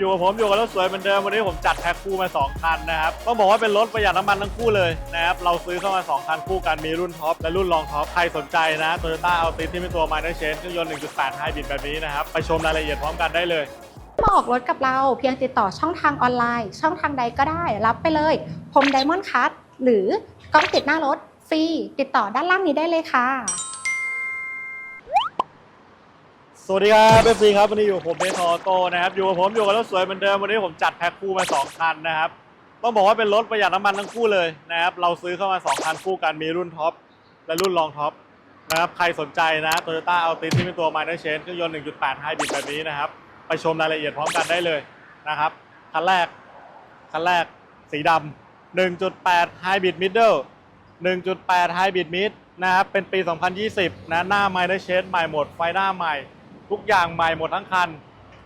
อยู่กับผมอยู่กับรถสวยเหมือนเดิมวันนี้ผมจัดแพ็คคู่มา 2 คันนะครับต้องบอกว่าเป็นรถประหยัดน้ำมันทั้งคู่เลยนะครับเราซื้อเข้ามา 2 คันคู่กันมีรุ่นท็อปและรุ่นรองท็อปใครสนใจนะ Toyota a l t i s ที่เป็นตัว Minor Change เครื่องยนต์ 1.8 Hybrid แบบนี้นะครับไปชมรายละเอียดพร้อมกันได้เลยมาออกรถกับเราเพียงติดต่อช่องทางออนไลน์ ช่องทางใดก็ได้ รับไปเลยพรมไดมอนด์คัทหรือกล้องติดหน้ารถฟรีติดต่อด้านล่างนี้ได้เลยค่ะ สวัสดีครับเอฟซีครับวันนี้อยู่ผมเบสอโต้นะครับอยู่กับผมอยู่กับรถสวยเหมือนเดิมวันนี้ผมจัดแพ็คคู่มา2คันนะครับต้องบอกว่าเป็นรถประหยัดน้ำมันทั้งคู่เลยนะครับเราซื้อเข้ามา2คันคู่กันมีรุ่นท็อปและรุ่นรองท็อปนะครับใครสนใจนะ Toyota a l t i s ที่เป็นตัว Minor Change เครื่องยนต์1.8 Hybrid แบบนี้นะครับไปชมรายละเอียดพร้อมกันได้เลยนะครับคันแรกคันแรกสีดำ1.8 Hybrid Middle 1.8 Hybrid Mid นะครับเป็นปี 2020นะหน้า Minor Change ใหม่หมดไฟหน้าใหม่ ทุกอย่างใหม่หมดทั้งคัน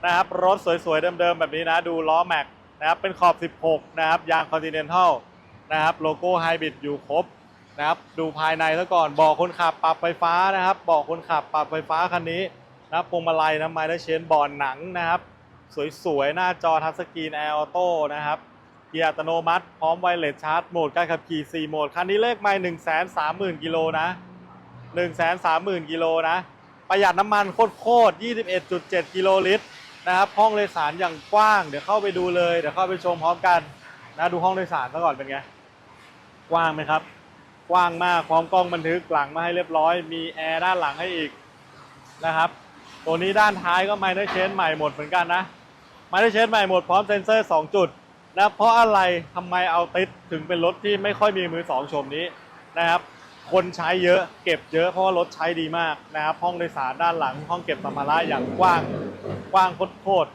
นะครับรถสวยๆเดิมๆแบบนี้นะดูล้อแม็กนะครับเป็นขอบ 16 นะครับยาง Continental นะครับโลโก้ไฮบริดอยู่ครบนะครับดูภายในซะก่อนบอกคนขับปรับไฟฟ้านะครับบอกคนขับปรับไฟฟ้าคันนี้นะพวงมาลัยนะไมเนอร์เชนบอร์นหนังนะครับ สวยๆ หน้าจอทัชสกรีนแอร์ออโต้นะครับเกียร์อัตโนมัติ พร้อมไวเลสชาร์จโหมดการขับขี่ 4 โหมด คันนี้เลขไม่1 3 0 0 0 0 กิโลนะ 1 3 0 0 0 0 กิโลนะ ประหยัดน้ำมันโคตรๆ21.7 กิโลลิตรนะครับห้องโดยสารอย่างกว้าง เดี๋ยวเข้าไปดูเลย เดี๋ยวเข้าไปชมพร้อมกันนะดูห้องโดยสารซะก่อนเป็นไง กว้างไหมครับ กว้างมากพร้อมกล้องบันทึกหลังมาให้เรียบร้อย มีแอร์ด้านหลังให้อีกนะครับตัวนี้ด้านท้ายก็ไมเนอร์เชนใหม่หมดเหมือนกันนะไมเนอร์เชนใหม่หมดพร้อมเซ็นเซอร์ 2 จุดนะเพราะอะไรทำไมเอาติดถึงเป็นรถที่ไม่ค่อยมีมือสองชมนี้นะครับ คนใช้เยอะเก็บเยอะเพราะว่ารถใช้ดีมากนะครับห้องโดยสารด้านหลัง ห้องเก็บสัมภาระอย่างกว้างกว้างโคตร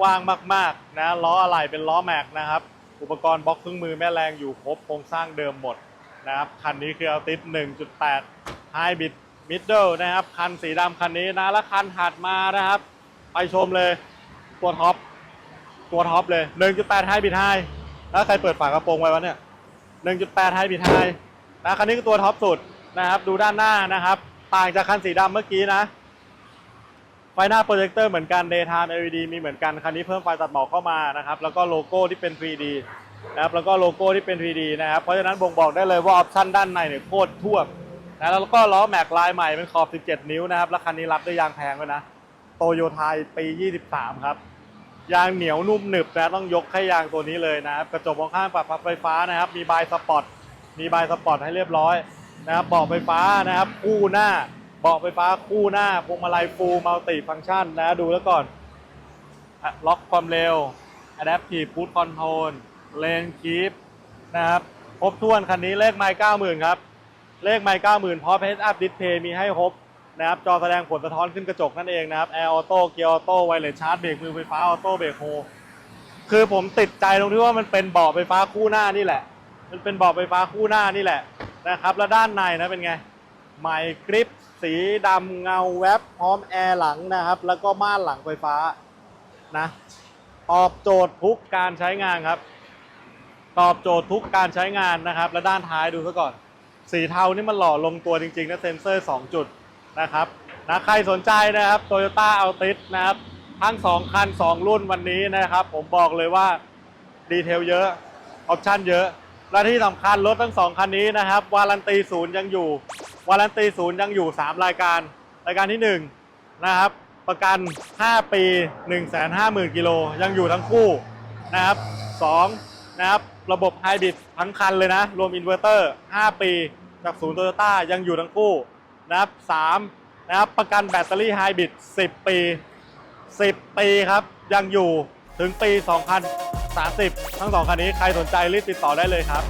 กว้างมากๆนะล้ออะไรเป็นล้อแม็กนะครับ อุปกรณ์บล็อกเครื่องมือแม่แรงอยู่ครบโครงสร้างเดิมหมดนะครับคันนี้คือเอาติด 1.8 Hybrid Middle นะครับ คันสีดำคันนี้นะแล้วคันถัดมานะครับ ไปชมเลยตัวท็อปตัวท็อปเลย 1.8 Hybrid High แล้วใครเปิดฝากระโปรงไว้วะเนี่ย 1.8 Hybrid High นะคันนี้คือตัวท็อปสุดนะครับ ดูด้านหน้านะครับ ต่างจากคันสีดำเมื่อกี้นะ ไฟหน้าโปรเจคเตอร์เหมือนกัน Daytime LED มีเหมือนกัน คันนี้เพิ่มไฟตัดหมอกเข้ามานะครับ แล้วก็โลโก้ที่เป็น 3D นะครับ แล้วก็โลโก้ที่เป็น 3D นะครับ เพราะฉะนั้นบ่งบอกได้เลยว่าออปชั่นด้านในเนี่ยโคตรท่วมนะแล้วก็ล้อแม็กลายใหม่เป็นขอบ 17 นิ้วนะครับ แล้วคันนี้รับด้วยยางแพงด้วยนะ โตโยไทยปี 23 ครับ ยางเหนียวนุ่มหนึบนะ ต้องยกให้ยางตัวนี้เลยนะครับ กระจกมองข้างปรับพับไฟฟ้านะครับ มีบายสปอร์ต มีบายสปอร์ตให้เรียบร้อยนะครับเบาะไฟฟ้านะครับคู่หน้าเบาะไฟฟ้าคู่หน้าพวงมาลัยฟูลมัลติฟังก์ชันนะดูแล้วก่อนล็อกความเร็ว Adaptive Cruise Control Lane Keep นะครับครบถ้วนคันนี้เลขไมล์90,000 ครับ เลขไมล์90,000พร้อม Head Up Display มีให้ครบนะครับจอแสดงผลสะท้อนขึ้นกระจกนั่นเองนะครับ Air Auto Gear Auto Wireless Charge เบรกมือไฟฟ้า Auto Brake Hold คือผมติดใจตรงที่ว่ามันเป็นเบาะไฟฟ้าคู่หน้านี่แหละ มันเป็นบาะไฟฟ้าคู่หน้านี่แหละนะครับ แล้วด้านในนะเป็นไงใหม่กริปสีดำเงาแวบพร้อมแอร์หลังนะครับ แล้วก็ม่านหลังไฟฟ้านะตอบโจทย์ทุกการใช้งานครับ ตอบโจทย์ทุกการใช้งานนะครับ และด้านท้ายดูซะก่อน สีเทานี่มันหล่อลงตัวจริงๆนะเซ็นเซอร์ 2 จุดนะครับนะใครสนใจนะครับ Toyota Altis นะครับ ทั้ง 2 คัน 2 รุ่นวันนี้นะครับ ผมบอกเลยว่าดีเทลเยอะ ออปชั่นเยอะ และที่สำคัญรถทั้ง2คันนี้นะครับ วารันตีศูนย์ยังอยู่ วารันตีศูนย์ยังอยู่ 3 รายการ รายการที่1นะครับประกัน 5 ปี 150,000กิโลยังอยู่ทั้งคู่นะครับ2นะครับระบบไฮบริดทั้งคันเลยนะ รวมอินเวอร์เตอร์ 5 ปี จากศูนย์โตโยต้ายังอยู่ทั้งคู่นะครับ3นะครับประกันแบตเตอรี่ไฮบริด10 ปี 10 ปีครับ ยังอยู่ถึงปี 30 ทั้งสองคันนี้ใครสนใจรีบติดต่อได้เลยครับ